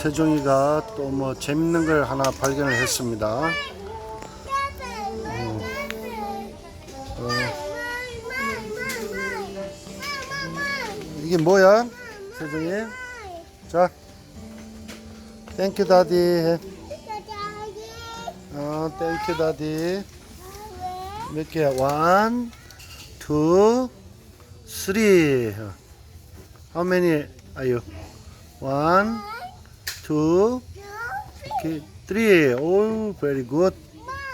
세종이가 또 뭐 재밌는 걸 하나 발견을 했습니다. 어, 이게 뭐야? 세종이? 자, 땡큐 다디 해. 어, 땡큐 다디. 몇 개야? 원, 투, 쓰리. How many are you? One, two, okay, three. Oh, very good.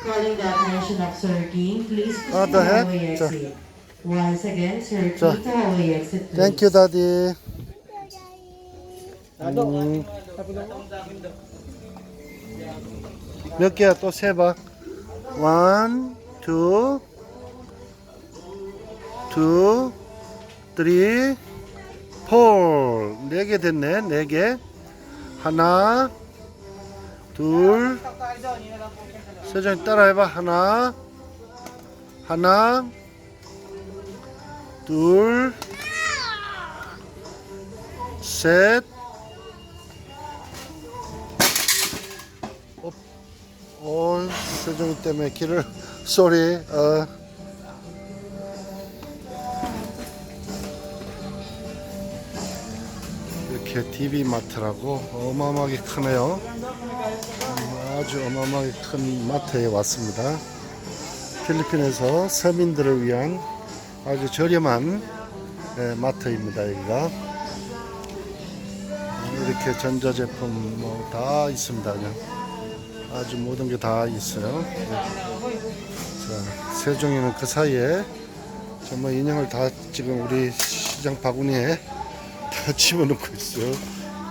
Calling the attention of Sir King, please proceed Ah, to the head? hallway Sir. exit. Once again, Sir. King to hallway exit, please. Thank you, Daddy. 음. 몇 개야? 또 세봐. One, two, two, three, four. 네개 됐네. 네 개. 하나, 둘, 세정이 따라해봐. 하나, 하나, 둘, 셋, 어, 어, 세종이 때문에 길을, 쏘리, 어. 이렇게 DB 마트라고 어마어마하게 크네요. 음, 아주 어마어마하게 큰 마트에 왔습니다. 필리핀에서 서민들을 위한 아주 저렴한 예, 마트입니다. 여기가 어, 이렇게 전자제품 뭐 다 있습니다. 그냥 아주 모든 게 다 있어요. 예. 자, 세종이는 그 사이에 정말 인형을 다 지금 우리 시장 바구니에 다 집어넣고 있어요.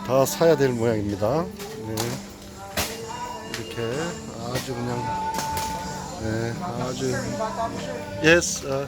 다 사야 될 모양입니다. 네. 이렇게 아주 그냥 네, 아주 yes. 어.